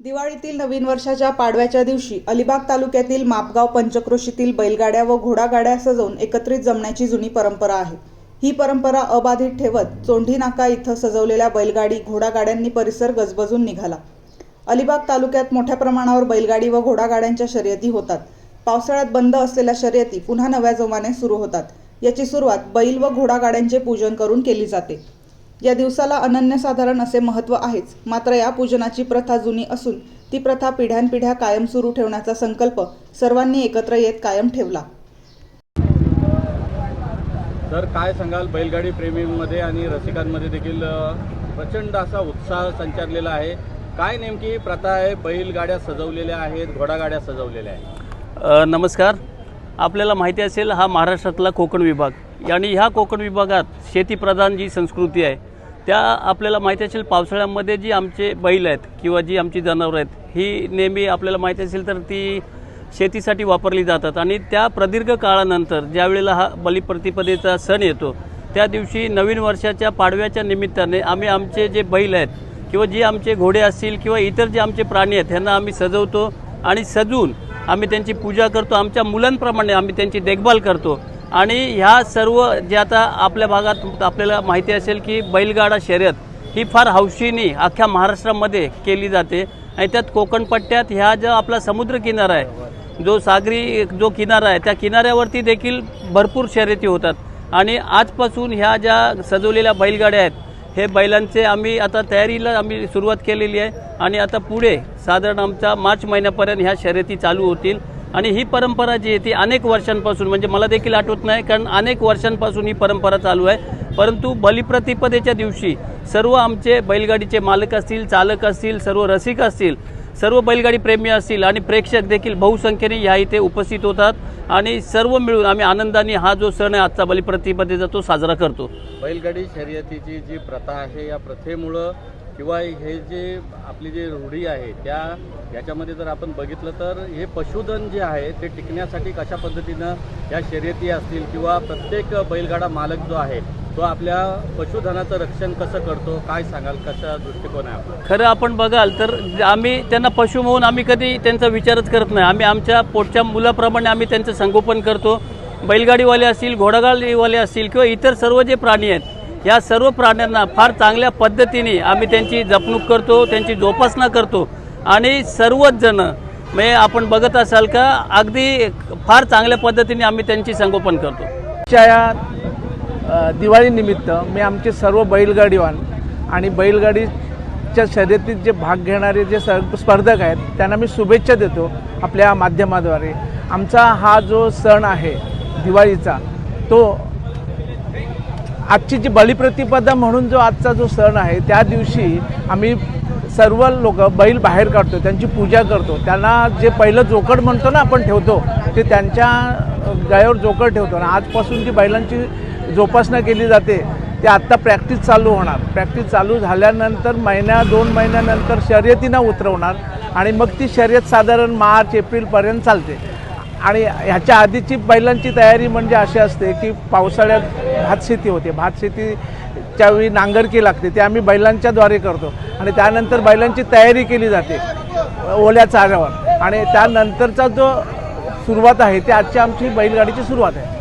दिवाळीतील नवीन वर्षाच्या पाडव्याच्या दिवशी अलिबाग तालुक्यातील मापगाव पंचक्रोशीतील बैलगाड्या व घोडागाड्या सजवून एकत्रित जमण्याची जुनी परंपरा आहे. ही परंपरा अबाधित ठेवत चोंढी नाका इथं सजवलेल्या बैलगाडी घोडागाड्यांनी परिसर गजबजून निघाला. अलिबाग तालुक्यात मोठ्या प्रमाणावर बैलगाडी व घोडागाड्यांच्या शर्यती होतात. पावसाळ्यात बंद असलेल्या शर्यती पुन्हा नव्या जोमाने सुरू होतात. याची सुरुवात बैल व घोडागाड्यांचे पूजन करून केली जाते. या दिवसाला अनन्यसाधारण असे महत्त्व आहेच. मात्र या पूजनाची प्रथा जुनी असून ती प्रथा पिढ्यानपिढ्या कायम सुरू ठेवण्याचा संकल्प सर्वांनी एकत्र येत कायम ठेवला. तर काय सांगाल? बैलगाडी प्रेमींमध्ये आणि रसिकांमध्ये देखील प्रचंड असा उत्साह संचारलेला आहे. काय नेमकी प्रथा आहे? बैलगाड्या सजवलेल्या आहेत घोडागाड्या सजवलेल्या आहेत. नमस्कार. आपल्याला माहिती असेल हा महाराष्ट्रातला कोकण विभाग. आणि ह्या कोकण विभागात शेतीप्रधान जी संस्कृती आहे त्या आपल्याला माहिती असेल पावसाळ्यामध्ये जी आमचे बैल आहेत किंवा जी आमची जनावरं आहेत ही नेहमी आपल्याला माहिती असेल तर ती शेतीसाठी वापरली जातात. आणि त्या प्रदीर्घ काळानंतर ज्यावेळेला हा बलिप्रतिपदेचा सण येतो त्या दिवशी नवीन वर्षाच्या पाडव्याच्या निमित्ताने आम्ही आमचे जे बैल आहेत किंवा जे आमचे घोडे असतील किंवा इतर जे आमचे प्राणी आहेत ह्यांना आम्ही सजवतो आणि सजवून आम्ही त्यांची पूजा करतो. आमच्या मुलांप्रमाणे आम्ही त्यांची देखभाल करतो. आणि ह्या सर्व जे आता आपल्या भागात आपल्याला माहिती असेल की बैलगाडा शर्यत ही फार हौशीनी अख्ख्या महाराष्ट्रामध्ये केली जाते. आणि त्यात कोकणपट्ट्यात ह्या जो आपला समुद्रकिनारा आहे जो सागरी जो किनारा आहे त्या किनाऱ्यावरती देखील भरपूर शर्यती होतात. आणि आजपासून ह्या ज्या सजवलेल्या बैलगाड्या आहेत हे बैलांचे आम्ही आता तयारीला आम्ही सुरुवात केलेली आहे. आणि आता पुढे साधारण आमच्या मार्च महिन्यापर्यंत ह्या शर्यती चालू होतील. आणि ही परंपरा जी आहे ती अनेक वर्षांपासून म्हणजे मला देखील आठवत नाही कारण अनेक वर्षांपासून ही परंपरा चालू आहे. परंतु बलिप्रतिपदेच्या दिवशी सर्व आमचे बैलगाडीचे मालक असतील चालक असतील सर्व रसिक असतील सर्व बैलगाडी प्रेमी असतील आणि प्रेक्षक देखील बहुसंख्येने ह्या इथे उपस्थित होतात. आणि सर्व मिळून आम्ही आनंदाने हा जो सण आहे आजचा बलिप्रतिपदेचा तो साजरा करतो. बैलगाडी शर्यतीची जी प्रथा आहे या प्रथेमुळं किंवा हे जे आपली जी रूढी आहे त्या याच्यामध्ये जर आपण बघितलं तर हे पशुधन जे आहे ते टिकण्यासाठी कशा पद्धतीनं या शर्यती असतील किंवा प्रत्येक बैलगाडा मालक जो आहे तो आपल्या पशुधनाचं रक्षण कसं करतो काय सांगाल कशा दृष्टिकोन आहे आपला? खरं आपण बघाल तर आम्ही त्यांना पशु म्हणून आम्ही कधी त्यांचा विचारच करत नाही. आम्ही आमच्या पोटच्या मुलाप्रमाणे आम्ही त्यांचं संगोपन करतो. बैलगाडीवाले असतील घोडागाडीवाले असतील किंवा इतर सर्व जे प्राणी आहेत या सर्व प्राण्यांना फार चांगल्या पद्धतीने आम्ही त्यांची जपणूक करतो त्यांची जोपासना करतो. आणि सर्वच जण म्हणजे आपण बघत असाल का अगदी फार चांगल्या पद्धतीने आम्ही त्यांची संगोपन करतो. या दिवाळीनिमित्त मी आमचे सर्व बैलगाडीवान आणि बैलगाडीच्या शर्यतीत जे भाग घेणारे जे स्पर्धक आहेत त्यांना मी शुभेच्छा देतो आपल्या माध्यमाद्वारे. आमचा हा जो सण आहे दिवाळीचा तो आजची जी बलिप्रतिपदा म्हणून जो आजचा जो सण आहे त्या दिवशी आम्ही सर्व लोक बैल बाहेर काढतो त्यांची पूजा करतो. त्यांना जे पहिलं जोकड म्हणतो ना आपण ठेवतो ते त्यांच्या गळ्यावर जोकड ठेवतो. आणि आजपासून जी बैलांची जोपासना केली जाते ते आत्ता प्रॅक्टिस चालू होणार. प्रॅक्टिस चालू झाल्यानंतर महिन्या दोन महिन्यानंतर शर्यतीनं उतरवणार आणि मग ती शर्यत साधारण मार्च एप्रिलपर्यंत चालते. आणि ह्याच्या आधीची बैलांची तयारी म्हणजे अशी असते की पावसाळ्यात भातशेती होते. भातशेतीच्या वेळी नांगरकी लागते. ते आम्ही बैलांच्याद्वारे करतो. आणि त्यानंतर बैलांची तयारी केली जाते ओल्या चाऱ्यावर. आणि त्यानंतरचा जो सुरुवात आहे ती आजची आमची बैलगाडीची सुरुवात आहे.